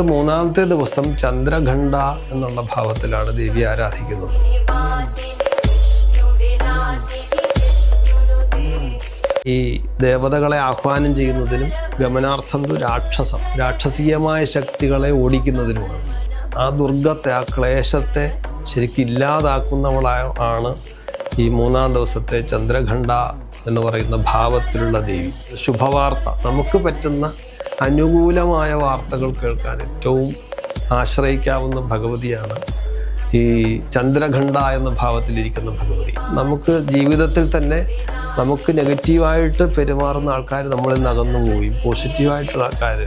മൂന്നാമത്തെ ദിവസം ചന്ദ്രഘണ്ഠ എന്നുള്ള ഭാവത്തിലാണ് ദേവി ആരാധിക്കുന്നത്. ഈ ദേവതകളെ ആഹ്വാനം ചെയ്യുന്നതിനും ഗമനാർത്ഥം രാക്ഷസം രാക്ഷസീയമായ ശക്തികളെ ഓടിക്കുന്നതിനുമാണ്. ആ ദുർഗത്തെ ആ ക്ലേശത്തെ ശരിക്കും ഇല്ലാതാക്കുന്നവളായ ആണ് ഈ മൂന്നാം ദിവസത്തെ ചന്ദ്രഘണ്ഠ എന്ന് പറയുന്ന ഭാവത്തിലുള്ള ദേവി. ശുഭവാർത്ത. നമുക്ക് പറ്റുന്ന അനുകൂലമായ വാർത്തകൾ കേൾക്കാൻ ഏറ്റവും ആശ്രയിക്കാവുന്ന ഭഗവതിയാണ് ഈ ചന്ദ്രഖണ്ഡ എന്ന ഭാവത്തിലിരിക്കുന്ന ഭഗവതി. നമുക്ക് ജീവിതത്തിൽ തന്നെ നമുക്ക് നെഗറ്റീവായിട്ട് പെരുമാറുന്ന ആൾക്കാർ നമ്മളിൽ നിന്ന് പോവുകയും പോസിറ്റീവായിട്ടുള്ള ആൾക്കാർ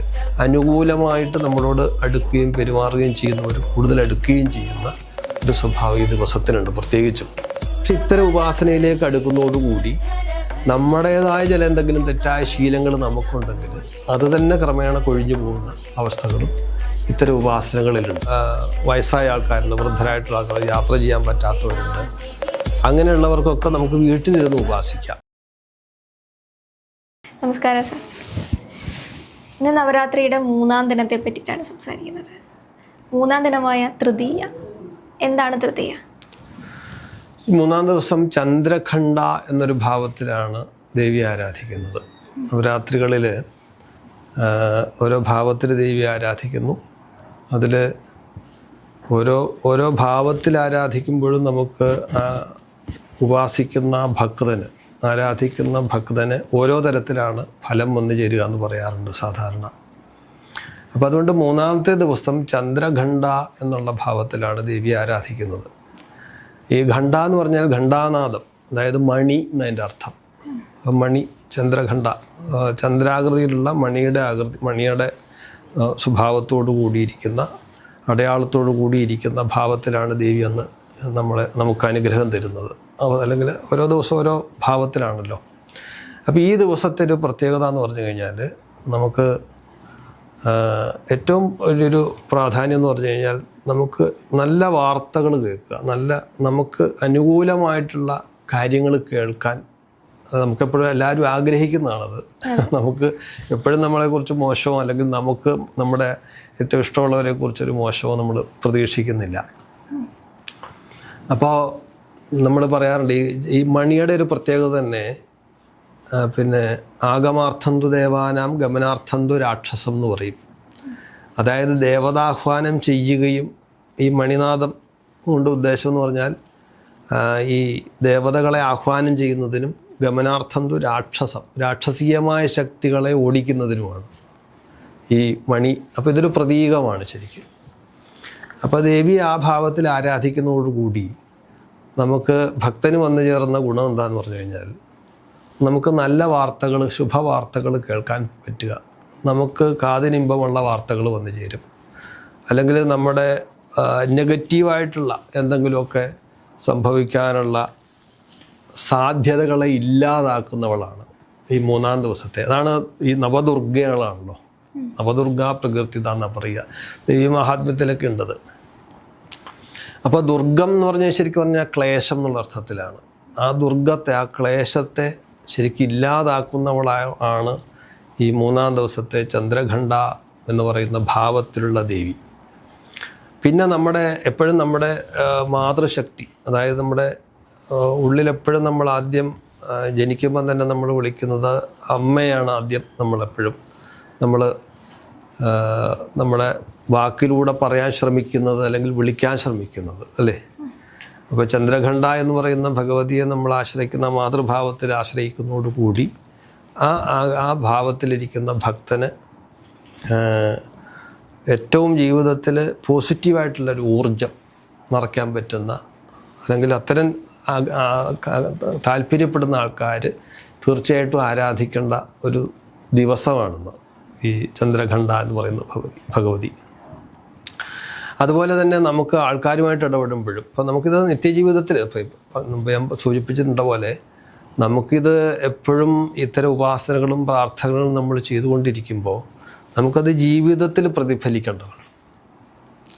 അനുകൂലമായിട്ട് നമ്മളോട് അടുക്കുകയും പെരുമാറുകയും ചെയ്യുന്നവർ കൂടുതൽ അടുക്കുകയും ചെയ്യുന്ന ഒരു സ്വഭാവം ദിവസത്തിനുണ്ട് പ്രത്യേകിച്ചും. ഇത്തരം ഉപാസനയിലേക്ക് അടുക്കുന്നതോടുകൂടി നമ്മുടേതായ ചില എന്തെങ്കിലും തെറ്റായ ശീലങ്ങൾ നമുക്കുണ്ടെങ്കിൽ അത് തന്നെ ക്രമേണ കൊഴിഞ്ഞു പോകുന്ന അവസ്ഥകളും ഇത്തരം ഉപാസനകളിലുണ്ട്. വയസ്സായ ആൾക്കാരുണ്ട് വൃദ്ധരായിട്ടുള്ള ആൾക്കാർ യാത്ര ചെയ്യാൻ പറ്റാത്തവരുണ്ട്. അങ്ങനെയുള്ളവർക്കൊക്കെ നമുക്ക് വീട്ടിലിരുന്ന് ഉപാസിക്കാം. നമസ്കാരം സർ. ഇന്ന് നവരാത്രിയുടെ മൂന്നാം ദിനത്തെ പറ്റിയിട്ടാണ് സംസാരിക്കുന്നത്. മൂന്നാം ദിനമായ തൃതീയ. എന്താണ് തൃതീയ? മൂന്നാം ദിവസം ചന്ദ്രഖണ്ഡ എന്നൊരു ഭാവത്തിലാണ് ദേവി ആരാധിക്കുന്നത്. നവരാത്രികളിൽ ഓരോ ഭാവത്തിൽ ദേവി ആരാധിക്കുന്നു. അതിൽ ഓരോ ഓരോ ഭാവത്തിൽ ആരാധിക്കുമ്പോഴും നമുക്ക് ഉപാസിക്കുന്ന ഭക്തന് ആരാധിക്കുന്ന ഭക്തന് ഓരോ തരത്തിലാണ് ഫലം വന്നു ചേരുക എന്ന് പറയാറുണ്ട് സാധാരണ. അപ്പോൾ അതുകൊണ്ട് മൂന്നാമത്തെ ദിവസം ചന്ദ്രഖണ്ഡ എന്നുള്ള ഭാവത്തിലാണ് ദേവി ആരാധിക്കുന്നത്. ഈ ഘണ്ട എന്ന് പറഞ്ഞാൽ ഘണ്ഡാനാദം അതായത് മണി എന്നതിന്റെ അർത്ഥം. മണി ചന്ദ്രഘണ്ട ആ, ചന്ദ്രാകൃതിയിലുള്ള മണിയുടെ ആകൃതി മണിയുടെ സ്വഭാവത്തോടു കൂടിയിരിക്കുന്ന അടയാളത്തോടു കൂടിയിരിക്കുന്ന ഭാവത്തിലാണ് ദേവി അന്ന് നമ്മളെ നമുക്ക് അനുഗ്രഹം തരുന്നത്. അല്ലെങ്കിൽ ഓരോ ദിവസം ഓരോ ഭാവത്തിലാണല്ലോ. അപ്പോൾ ഈ ദിവസത്തെ ഒരു പ്രത്യേകത എന്ന് പറഞ്ഞു കഴിഞ്ഞാൽ നമുക്ക് ഏറ്റവും വലിയൊരു പ്രാധാന്യം എന്ന് പറഞ്ഞു കഴിഞ്ഞാൽ നമുക്ക് നല്ല വാർത്തകൾ കേൾക്കുക നല്ല നമുക്ക് അനുകൂലമായിട്ടുള്ള കാര്യങ്ങൾ കേൾക്കാൻ. നമുക്കെപ്പോഴും എല്ലാവരും ആഗ്രഹിക്കുന്നതാണത്. നമുക്ക് എപ്പോഴും നമ്മളെക്കുറിച്ച് മോശമോ അല്ലെങ്കിൽ നമുക്ക് നമ്മുടെ ഏറ്റവും ഇഷ്ടമുള്ളവരെ കുറിച്ചൊരു മോശമോ നമ്മൾ പ്രതീക്ഷിക്കുന്നില്ല. അപ്പോൾ നമ്മൾ പറയാറുണ്ട് ഈ ഈ മണിയുടെ ഒരു പ്രത്യേകത തന്നെ പിന്നെ ആഗമാർത്ഥന്തു ദേവാനാം ഗമനാർത്ഥന്തു രാക്ഷസം എന്ന് പറയും. അതായത് ദേവതാഹ്വാനം ചെയ്യുകയും ഈ മണിനാഥം കൊണ്ട് ഉദ്ദേശം എന്ന് പറഞ്ഞാൽ ഈ ദേവതകളെ ആഹ്വാനം ചെയ്യുന്നതിനും ഗമനാർത്ഥന്തു രാക്ഷസം രാക്ഷസീയമായ ശക്തികളെ ഓടിക്കുന്നതിനുമാണ് ഈ മണി. അപ്പോൾ ഇതൊരു പ്രതീകമാണ് ശരിക്കും. അപ്പോൾ ദേവി ആ ഭാവത്തിൽ ആരാധിക്കുന്നതോടുകൂടി നമുക്ക് ഭക്തന് വന്നു ചേർന്ന ഗുണം എന്താണെന്ന് പറഞ്ഞു കഴിഞ്ഞാൽ നമുക്ക് നല്ല വാർത്തകൾ ശുഭവാർത്തകൾ കേൾക്കാൻ പറ്റുക. നമുക്ക് കാതിനിമ്പമുള്ള വാർത്തകൾ വന്നു ചേരും. അല്ലെങ്കിൽ നമ്മുടെ നെഗറ്റീവായിട്ടുള്ള എന്തെങ്കിലുമൊക്കെ സംഭവിക്കാനുള്ള സാധ്യതകളെ ഇല്ലാതാക്കുന്നവളാണ് ഈ മൂന്നാം ദിവസത്തെ. അതാണ് ഈ നവദുർഗകളാണല്ലോ. നവദുർഗ പ്രകൃതിത എന്നാ പറയുക. ദേവി മഹാത്മ്യത്തിലൊക്കെ ഉണ്ടത്. അപ്പോൾ ദുർഗം എന്ന് പറഞ്ഞാൽ ശരിക്കും പറഞ്ഞാൽ ക്ലേശം എന്നുള്ള അർത്ഥത്തിലാണ്. ആ ദുർഗത്തെ ആ ക്ലേശത്തെ ശരിക്കും ഇല്ലാതാക്കുന്നവളായ ആണ് ഈ മൂന്നാം ദിവസത്തെ ചന്ദ്രഖണ്ഡ എന്ന് പറയുന്ന ഭാവത്തിലുള്ള ദേവി. പിന്നെ നമ്മുടെ എപ്പോഴും നമ്മുടെ മാതൃശക്തി അതായത് നമ്മുടെ ഉള്ളിലെപ്പോഴും നമ്മൾ ആദ്യം ജനിക്കുമ്പം തന്നെ നമ്മൾ വിളിക്കുന്നത് അമ്മയാണ് ആദ്യം നമ്മളെപ്പോഴും. നമ്മൾ നമ്മുടെ വാക്കിലൂടെ പറയാൻ ശ്രമിക്കുന്നത് അല്ലെങ്കിൽ വിളിക്കാൻ ശ്രമിക്കുന്നത് അല്ലേ? അപ്പോൾ ചന്ദ്രഖണ്ഡ എന്ന് പറയുന്ന ഭഗവതിയെ നമ്മൾ ആശ്രയിക്കുന്ന മാതൃഭാവത്തിൽ ആശ്രയിക്കുന്നതോടുകൂടി ആ ആ- ഭാവത്തിലിരിക്കുന്ന ഭക്തന് ഏറ്റവും ജീവിതത്തിൽ പോസിറ്റീവായിട്ടുള്ളൊരു ഊർജം നിറയ്ക്കാൻ പറ്റുന്ന അല്ലെങ്കിൽ അത്തരം താല്പര്യപ്പെടുന്ന ആൾക്കാർ തീർച്ചയായിട്ടും ആരാധിക്കേണ്ട ഒരു ദിവസമാണെന്ന് ഈ ചന്ദ്രഖണ്ഡ എന്ന് പറയുന്ന ഭഗവതി ഭഗവതി. അതുപോലെ തന്നെ നമുക്ക് ആൾക്കാരുമായിട്ട് ഇടപെടുമ്പോഴും ഇപ്പം നമുക്കിത് നിത്യജീവിതത്തിൽ ഇപ്പം ഞാൻ സൂചിപ്പിച്ചിട്ടുണ്ട പോലെ നമുക്കിത് എപ്പോഴും ഇത്തരം ഉപാസനകളും പ്രാർത്ഥനകളും നമ്മൾ ചെയ്തുകൊണ്ടിരിക്കുമ്പോൾ നമുക്കത് ജീവിതത്തിൽ പ്രതിഫലിക്കേണ്ടതാണ്.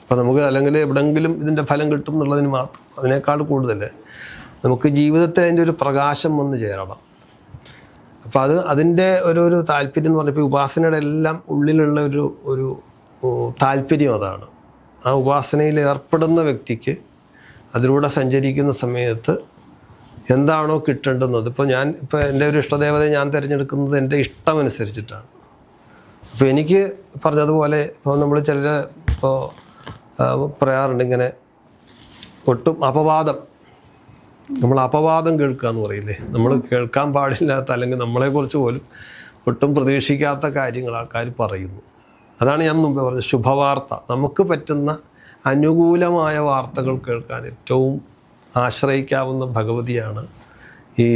അപ്പം നമുക്ക് അല്ലെങ്കിൽ എവിടെങ്കിലും ഇതിന്റെ ഫലം കിട്ടും എന്നുള്ളതിന് മാത്രം അതിനേക്കാൾ കൂടുതൽ നമുക്ക് ജീവിതത്തെ അതിന്റെ ഒരു പ്രകാശം വന്ന് ചേരണം. അപ്പം അത് അതിന്റെ ഒരു ഒരു താല്പര്യം എന്ന് പറഞ്ഞപ്പോൾ ഉപാസനയുടെ എല്ലാം ഉള്ളിലുള്ള ഒരു ഒരു താല്പര്യം അതാണ്. ആ ഉപാസനയിൽ ഏർപ്പെടുന്ന വ്യക്തിക്ക് അതിലൂടെ സഞ്ചരിക്കുന്ന സമയത്ത് എന്താണോ കിട്ടേണ്ടുന്നത്. ഇപ്പോൾ ഞാൻ ഇപ്പോൾ എന്റെ ഒരു ഇഷ്ടദേവതയെ ഞാൻ തിരഞ്ഞെടുക്കുന്നത് എന്റെ ഇഷ്ടമനുസരിച്ചിട്ടാണ്. അപ്പോൾ എനിക്ക് പറഞ്ഞതുപോലെ ഇപ്പോൾ നമ്മൾ ചിലർ ഇപ്പോൾ പറയാറുണ്ട് ഇങ്ങനെ ഒട്ടും അപവാദം. നമ്മൾ അപവാദം കേൾക്കുക എന്ന് പറയില്ലേ? നമ്മൾ കേൾക്കാൻ പാടില്ലാത്ത അല്ലെങ്കിൽ നമ്മളെക്കുറിച്ച് പോലും ഒട്ടും പ്രതീക്ഷിക്കാത്ത കാര്യങ്ങൾ ആൾക്കാർ പറയുന്നു. അതാണ് ഞാൻ മുമ്പേ പറഞ്ഞത്. ശുഭവാർത്ത. നമുക്ക് പറ്റുന്ന അനുകൂലമായ വാർത്തകൾ കേൾക്കാൻ ഏറ്റവും ആശ്രയിക്കാവുന്ന ഭഗവതിയാണ് ഈ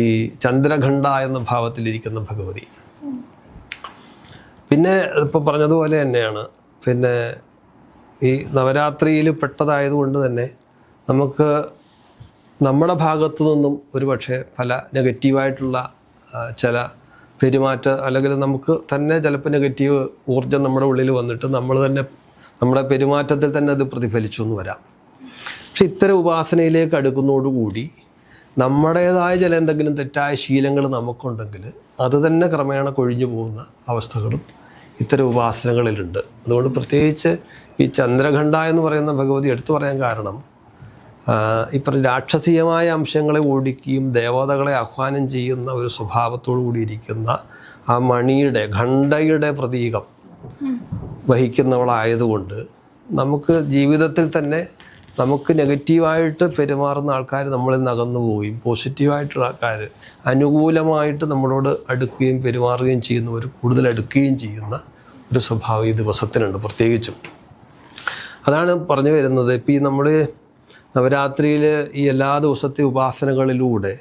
ചന്ദ്രഖണ്ഡ എന്ന ഭാവത്തിലിരിക്കുന്ന ഭഗവതി. പിന്നെ ഇപ്പോൾ പറഞ്ഞതുപോലെ തന്നെയാണ്. പിന്നെ ഈ നവരാത്രിയിൽ പെട്ടതായതുകൊണ്ട് തന്നെ നമുക്ക് നമ്മുടെ ഭാഗത്തു നിന്നും ഒരുപക്ഷെ പല നെഗറ്റീവായിട്ടുള്ള ചില പെരുമാറ്റ അല്ലെങ്കിൽ നമുക്ക് തന്നെ ചിലപ്പോൾ നെഗറ്റീവ് ഊർജം നമ്മുടെ ഉള്ളിൽ വന്നിട്ട് നമ്മൾ തന്നെ നമ്മുടെ പെരുമാറ്റത്തിൽ തന്നെ അത് പ്രതിഫലിച്ചു എന്ന് വരാം. പക്ഷെ ഇത്തരം ഉപാസനയിലേക്ക് അടുക്കുന്നതോടുകൂടി നമ്മുടേതായ ചില എന്തെങ്കിലും തെറ്റായ ശീലങ്ങൾ നമുക്കുണ്ടെങ്കിൽ അത് തന്നെ ക്രമേണ കൊഴിഞ്ഞു പോകുന്ന അവസ്ഥകളും ഇത്തരം ഉപാസനകളിലുണ്ട്. അതുകൊണ്ട് പ്രത്യേകിച്ച് ഈ ചന്ദ്രഖണ്ഡ എന്ന് പറയുന്ന ഭഗവതി എടുത്തു പറയാൻ കാരണം പറഞ്ഞ രാക്ഷസീയമായ അംശങ്ങളെ ഓടിക്കുകയും ദേവതകളെ ആഹ്വാനം ചെയ്യുന്ന ഒരു സ്വഭാവത്തോടു കൂടിയിരിക്കുന്ന ആ മണിയുടെ ഘണ്ടയുടെ പ്രതീകം വഹിക്കുന്നവളായതുകൊണ്ട് നമുക്ക് ജീവിതത്തിൽ തന്നെ നമുക്ക് നെഗറ്റീവായിട്ട് പെരുമാറുന്ന ആൾക്കാർ നമ്മളിൽ നിന്ന് അകന്നു പോവുകയും പോസിറ്റീവായിട്ടുള്ള ആൾക്കാർ അനുകൂലമായിട്ട് നമ്മളോട് അടുക്കുകയും പെരുമാറുകയും ചെയ്യുന്നവർ കൂടുതൽ അടുക്കുകയും ചെയ്യുന്ന ഒരു സ്വഭാവം ഈ ദിവസത്തിനുണ്ട് പ്രത്യേകിച്ചും. അതാണ് പറഞ്ഞു വരുന്നത്. ഇപ്പം ഈ നമ്മൾ നവരാത്രിയിൽ ഈ എല്ലാ ദിവസത്തെ ഉപാസനകളിലൂടെ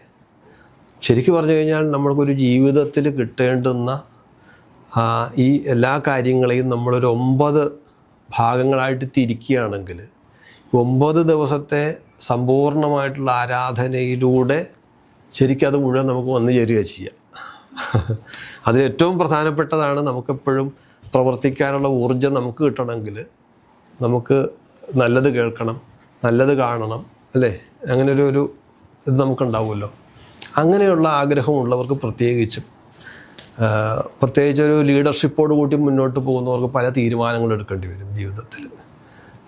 ശരിക്കും പറഞ്ഞു കഴിഞ്ഞാൽ നമ്മൾക്കൊരു ജീവിതത്തിൽ കിട്ടേണ്ടുന്ന ഈ എല്ലാ കാര്യങ്ങളെയും നമ്മളൊരു ഒമ്പത് ഭാഗങ്ങളായിട്ട് തിരിക്കുകയാണെങ്കിൽ ഒമ്പത് ദിവസത്തെ സമ്പൂർണമായിട്ടുള്ള ആരാധനയിലൂടെ ശരിക്കും അത് മുഴുവൻ നമുക്ക് വന്നു ചേരുക ചെയ്യാം. അതിലേറ്റവും പ്രധാനപ്പെട്ടതാണ് നമുക്കെപ്പോഴും പ്രവർത്തിക്കാനുള്ള ഊർജം നമുക്ക് കിട്ടണമെങ്കിൽ നമുക്ക് നല്ലത് കേൾക്കണം. നല്ലത് കാണണം അല്ലേ? അങ്ങനെ ഒരു ഒരു ഇത് നമുക്കുണ്ടാവുമല്ലോ. അങ്ങനെയുള്ള ആഗ്രഹമുള്ളവർക്ക് പ്രത്യേകിച്ചും പ്രത്യേകിച്ച് ഒരു ലീഡർഷിപ്പോട് കൂട്ടി മുന്നോട്ട് പോകുന്നവർക്ക് പല തീരുമാനങ്ങൾ എടുക്കേണ്ടി വരും ജീവിതത്തിൽ.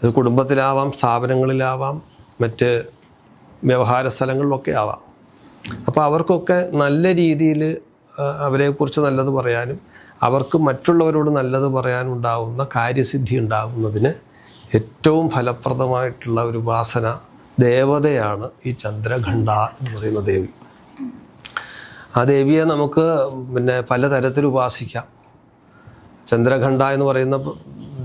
അത് കുടുംബത്തിലാവാം സ്ഥാപനങ്ങളിലാവാം മറ്റ് വ്യവഹാര സ്ഥലങ്ങളിലൊക്കെ ആവാം. അപ്പോൾ അവർക്കൊക്കെ നല്ല രീതിയിൽ അവരെക്കുറിച്ച് നല്ലത് പറയാനും അവർക്ക് മറ്റുള്ളവരോട് നല്ലത് പറയാനുണ്ടാവുന്ന കാര്യസിദ്ധി ഉണ്ടാകുന്നതിന് ഏറ്റവും ഫലപ്രദമായിട്ടുള്ള ഒരു ഉപാസന ദേവതയാണ് ഈ ചന്ദ്രഖണ്ഡ എന്ന് പറയുന്ന ദേവി. ആ ദേവിയെ നമുക്ക് പിന്നെ പലതരത്തിൽ ഉപാസിക്കാം. ചന്ദ്രഖണ്ഡ എന്ന് പറയുന്ന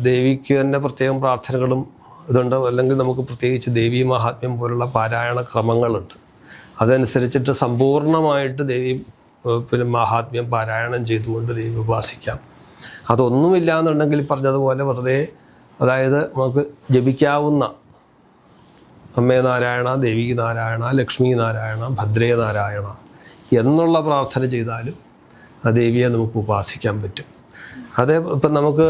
ദേവിക്ക് തന്നെ പ്രത്യേകം പ്രാർത്ഥനകളും ഇതുണ്ട്. അല്ലെങ്കിൽ നമുക്ക് പ്രത്യേകിച്ച് ദേവി മഹാത്മ്യം പോലുള്ള പാരായണ ക്രമങ്ങളുണ്ട്. അതനുസരിച്ചിട്ട് സമ്പൂർണമായിട്ട് ദേവി പിന്നെ മഹാത്മ്യം പാരായണം ചെയ്തുകൊണ്ട് ദേവി ഉപാസിക്കാം. അതൊന്നുമില്ല എന്നുണ്ടെങ്കിൽ പറഞ്ഞതുപോലെ വെറുതെ അതായത് നമുക്ക് ജപിക്കാവുന്ന അമ്മേ നാരായണ ദേവി നാരായണ ലക്ഷ്മി നാരായണ ഭദ്രേ നാരായണ എന്നുള്ള പ്രാർത്ഥന ചെയ്താലും ആ ദേവിയെ നമുക്ക് ഉപാസിക്കാൻ പറ്റും. അതേ ഇപ്പം നമുക്ക്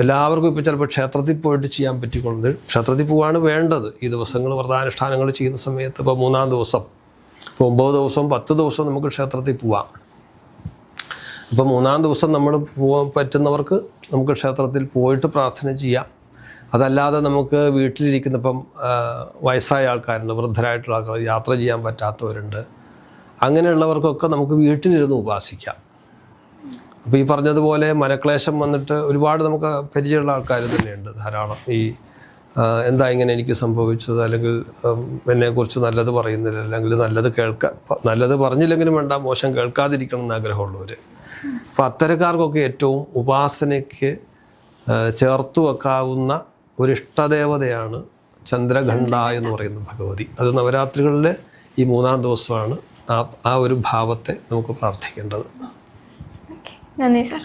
എല്ലാവർക്കും ഇപ്പോൾ ചിലപ്പോൾ ക്ഷേത്രത്തിൽ പോയിട്ട് ചെയ്യാൻ പറ്റിക്കൊണ്ട് ക്ഷേത്രത്തിൽ പോവാണ് വേണ്ടത്. ഈ ദിവസങ്ങൾ വ്രതാനുഷ്ഠാനങ്ങൾ ചെയ്യുന്ന സമയത്ത് ഇപ്പോൾ മൂന്നാം ദിവസം ഒമ്പത് ദിവസം പത്ത് ദിവസം നമുക്ക് ക്ഷേത്രത്തിൽ പോവാം. അപ്പോൾ മൂന്നാം ദിവസം നമ്മൾ പോകാൻ പറ്റുന്നവർക്ക് നമുക്ക് ക്ഷേത്രത്തിൽ പോയിട്ട് പ്രാർത്ഥന ചെയ്യാം. അതല്ലാതെ നമുക്ക് വീട്ടിലിരിക്കുന്ന ഇപ്പം വയസ്സായ ആൾക്കാരുണ്ട് വൃദ്ധരായിട്ടുള്ള ആൾക്കാർ യാത്ര ചെയ്യാൻ പറ്റാത്തവരുണ്ട്. അങ്ങനെയുള്ളവർക്കൊക്കെ നമുക്ക് വീട്ടിലിരുന്ന് ഉപാസിക്കാം. അപ്പോൾ ഈ പറഞ്ഞതുപോലെ മനക്ലേശം വന്നിട്ട് ഒരുപാട് നമുക്ക് പരിചയമുള്ള ആൾക്കാർ തന്നെയുണ്ട് ധാരാളം. ഈ എന്താ ഇങ്ങനെ എനിക്ക് സംഭവിച്ചത്? അല്ലെങ്കിൽ എന്നെക്കുറിച്ച് നല്ലത് പറയുന്നില്ല. അല്ലെങ്കിൽ നല്ലത് കേൾക്കാൻ നല്ലത് പറഞ്ഞില്ലെങ്കിലും വേണ്ട മോശം കേൾക്കാതിരിക്കണം എന്ന് ആഗ്രഹമുള്ളവർ അപ്പോൾ അത്തരക്കാർക്കൊക്കെ ഏറ്റവും ഉപാസനയ്ക്ക് ചേർത്ത് വെക്കാവുന്ന ഒരു ഇഷ്ടദേവതയാണ് ചന്ദ്രഖണ്ഡ എന്ന് പറയുന്ന ഭഗവതി. അത് നവരാത്രികളിലെ ഈ മൂന്നാം ദിവസമാണ് ആ ആ ഒരു ഭാവത്തെ നമുക്ക് പ്രാർത്ഥിക്കേണ്ടത്. നന്ദി സാർ.